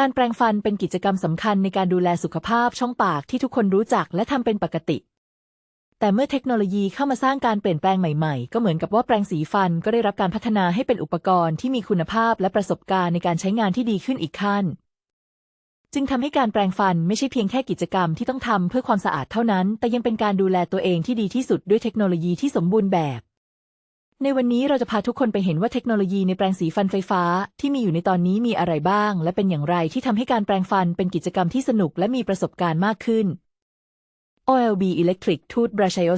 การแปรงฟันเป็นกิจกรรมสำคัญในการดูแลสุขภาพช่องปากที่ทุกคนรู้จักและทำเป็นปกติ แต่เมื่อเทคโนโลยีเข้ามาสร้างการเปลี่ยนแปลงใหม่ ๆ ก็เหมือนกับว่าแปรงสีฟันก็ได้รับการพัฒนาให้เป็นอุปกรณ์ที่มีคุณภาพและประสบการณ์ในการใช้งานที่ดีขึ้นอีกขั้น จึงทำให้การแปรงฟันไม่ใช่เพียงแค่กิจกรรมที่ต้องทำเพื่อความสะอาดเท่านั้น แต่ยังเป็นการดูแลตัวเองที่ดีที่สุดด้วยเทคโนโลยีที่สมบูรณ์แบบ ในวันนี้เราจะพาทุกคนไปเห็นว่าเทคโนโลยีในแปรงสีฟันไฟฟ้า ที่มีอยู่ในตอนนี้มีอะไรบ้าง และเป็นอย่างไรที่ทำให้การแปรงฟันเป็นกิจกรรมที่สนุกและมีประสบการณ์มากขึ้น OLB Electric Toothbrush IO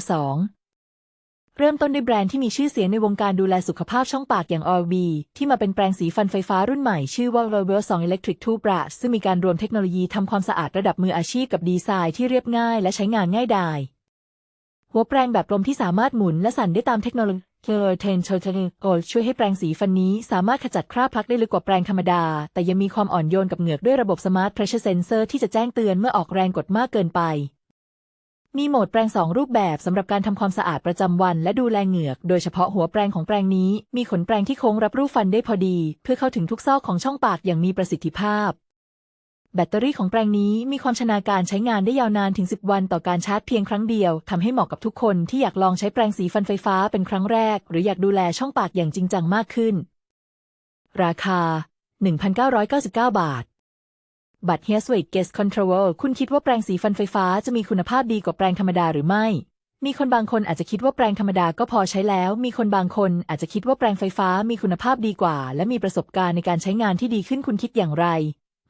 2 เริ่มต้นด้วยแบรนด์ที่มีชื่อเสียงในวงการดูแลสุขภาพช่องปากอย่าง OLB ที่มาเป็นแปรงสีฟันไฟฟ้ารุ่นใหม่ชื่อว่า Level 2 Electric Toothbrush ซึ่งมีการรวมเทคโนโลยีทำความสะอาดระดับมืออาชีพกับดีไซน์ที่เรียบง่ายและใช้งานง่ายดาย หัวแปรงแบบลมที่สามารถหมุนและสั่นได้ตามเทคโนโลยีเทนเชอร์เทนโกช่วยให้แปรงสีฟันนี้สามารถขจัดคราบพลักได้ลึกกว่าแปรงธรรมดา แต่ยังมีความอ่อนโยนกับเหงือกด้วยระบบ Smart Pressure Sensor ที่จะแจ้งเตือนเมื่อออกแรงกดมากเกินไป มีโหมดแปรงสองรูปแบบสำหรับการทำความสะอาดประจำวัน และดูแลเหงือก โดยเฉพาะหัวแปรงของแปรงนี้ มีขนแปรงที่โค้งรับรูปฟันได้พอดี เพื่อเข้าถึงทุกซอกของช่องปากอย่างมีประสิทธิภาพ แบตเตอรี่ของแปรงนี้มีความชนาการใช้งานได้ยาวนานถึง 10 วันต่อการชาร์จเพียงครั้งเดียวทำให้เหมาะกับทุกคนที่อยากลองใช้แปรงสีฟันไฟฟ้าเป็นครั้งแรก หรืออยากดูแลช่องปากอย่างจริงจังมากขึ้น ราคา 1,999 บาท บัตร Hair Sway Guest Control คุณคิดว่าแปรงสีฟันไฟฟ้าจะมีคุณภาพดีกว่าแปรงธรรมดาหรือไม่ มีคนบางคนอาจจะคิดว่าแปรงธรรมดาก็พอใช้แล้ว มีคนบางคนอาจจะคิดว่าแปรงไฟฟ้ามีคุณภาพดีกว่า และมีประสบการณ์ในการใช้งานที่ดีขึ้นคุณคิดอย่างไร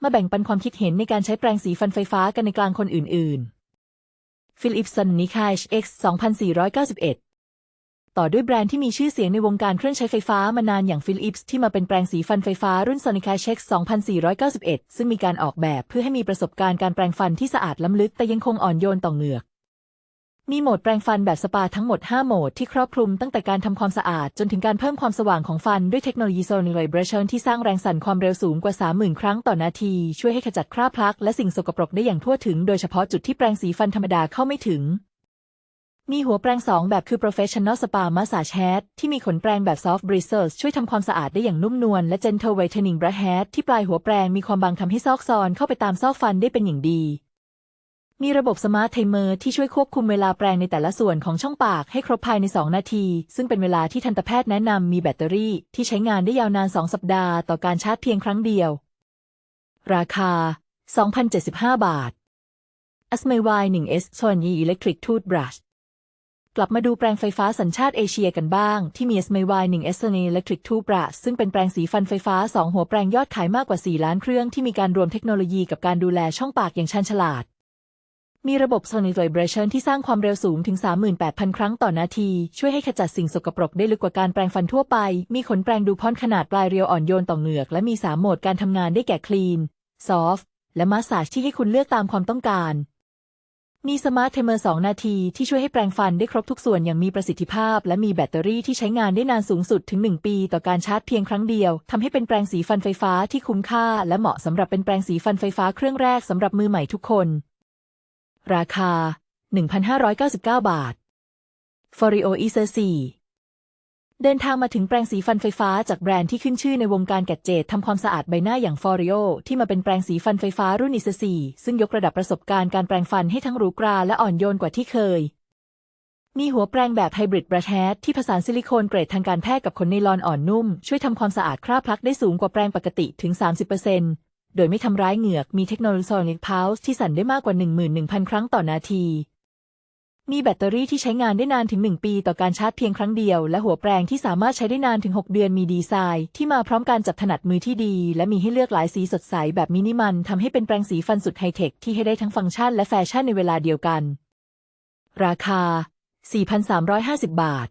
มาแบ่งปันความคิดเห็นในการใช้แปรงสีฟันไฟฟ้ากันในกลางคนอื่น ๆ ฟิลิปสันนิคายเอ็กซ์2491 ต่อด้วยแบรนด์ที่มีชื่อเสียงในวงการเครื่องใช้ไฟฟ้ามานานอย่างฟิลิปส์ที่มาเป็นแปรงสีฟันไฟฟ้ารุ่นซอนิคายเช็ค2491 ซึ่งมีการออกแบบเพื่อให้มีประสบการณ์การแปรงฟันที่สะอาดล้ำลึกแต่ยังคงอ่อนโยนต่อเหงือก มีโหมดแปรงฟันแบบสปาทั้งหมด 5 โหมดที่ครอบคลุมตั้งแต่การทำความสะอาดจนถึงการเพิ่มความสว่างของฟันด้วยเทคโนโลยี Sonic Vibration ที่สร้างแรงสั่นความเร็วสูงกว่า 30,000 ครั้งต่อนาที ช่วยให้ขจัดคราบพลักและสิ่งสกปรกได้อย่างทั่วถึง โดยเฉพาะจุดที่แปรงสีฟันธรรมดาเข้าไม่ถึง มีหัวแปรงสองแบบคือ Professional Spa Massage Head ที่มีขนแปรงแบบ Soft Bristles ช่วยทำความสะอาดได้อย่างนุ่มนวลและ Gentle Whitening Brush Head ที่ปลายหัวแปรงมีความบางทำให้ซอกซอนเข้าไปตามซอกฟันได้เป็นอย่างดี มีระบบสมาร์ทไทเมอร์ที่ช่วยควบคุมเวลาแปรงในแต่ละส่วนของช่องปากให้ครบภายใน 2 นาที ซึ่งเป็นเวลาที่ทันตแพทย์แนะนำมีแบตเตอรี่ที่ใช้งานได้ยาวนาน 2 สัปดาห์ต่อการชาร์จเพียงครั้งเดียว ราคา 2,075 บาท a s m y Y 1S Sony Electric Toothbrush กลับมาดูแปรงไฟฟ้าสัญชาติเอเชียกันบ้าง ที่มี a s m y Y 1S Sony Electric Toothbrush ซึ่งเป็นแปรงสีฟันไฟฟ้า 2 หัวแปรงยอดขายมากกว่า 4 ล้านเครื่องที่มีการรวมเทคโนโลยีกับการดูแลช่องปากอย่างชันฉลาด มีระบบ Sonic Vibration ที่สร้างความเร็วสูงถึง 38,000 ครั้งต่อนาที ช่วยให้ขจัดสิ่งสกปรกได้ลึกกว่าการแปรงฟันทั่วไป มีขนแปรงดูพอนขนาดปลายเรียวอ่อนโยนต่อเหงือก และมี 3 โหมดการทำงานได้แก่ Clean Soft และ Massage ที่ให้คุณเลือกตามความต้องการ มีสมาร์ทเทมเมอร์ 2 นาที ที่ช่วยให้แปรงฟันได้ครบทุกส่วนอย่างมีประสิทธิภาพ และมีแบตเตอรี่ที่ใช้งานได้นานสูงสุดถึง 1 ปี ต่อการชาร์จเพียงครั้งเดียวทำให้เป็นแปรงสีฟันไฟฟ้าที่คุ้มค่า และเหมาะสำหรับเป็นแปรงสีฟันไฟฟ้าเครื่องแรกสำหรับมือใหม่ทุกคน ราคา 1,599 บาท f o r i o e s e r 4เดินทางมาถึงแปรงสีฟันไฟฟ้าจากแบรนด์ที่ขึ้นชื่อในวงการแกดเจตทำความสะอาดใบหน้าอย่าง f o r i o ที่มาเป็นแปรงสีฟันไฟฟ้ารุ่น i s e r 4ซึ่งยกระดับประสบการณ์การแปรงฟันให้ทั้งหรูกราและอ่อนโยนกว่าที่เคย มีหัวแปรงแบบไฮบริดบรัชแฮดที่ผสานซิลิโคนเกรดทางการแพทย์กับขนไนลอนอ่อนนุ่ม ช่วยทำความสะอาดคราบพลักได้สูงกว่าแปรงปกติถึง 30% โดยไม่ทำร้ายเหงือก มีเทคโนโลยี Sonic Pulse ที่สั่นได้มากกว่า 11,000 ครั้งต่อนาที มีแบตเตอรี่ที่ใช้งานได้นานถึง 1 ปีต่อการชาร์จเพียงครั้งเดียว และหัวแปรงที่สามารถใช้ได้นานถึง 6 เดือน มีดีไซน์ ที่มาพร้อมการจับถนัดมือที่ดี และมีให้เลือกหลายสีสดใสแบบมินิมันทำให้เป็นแปรงสีฟันสุดไฮเทคที่ให้ได้ทั้งฟังก์ชันและแฟชั่นในเวลาเดียวกัน ราคา 4,350 บาท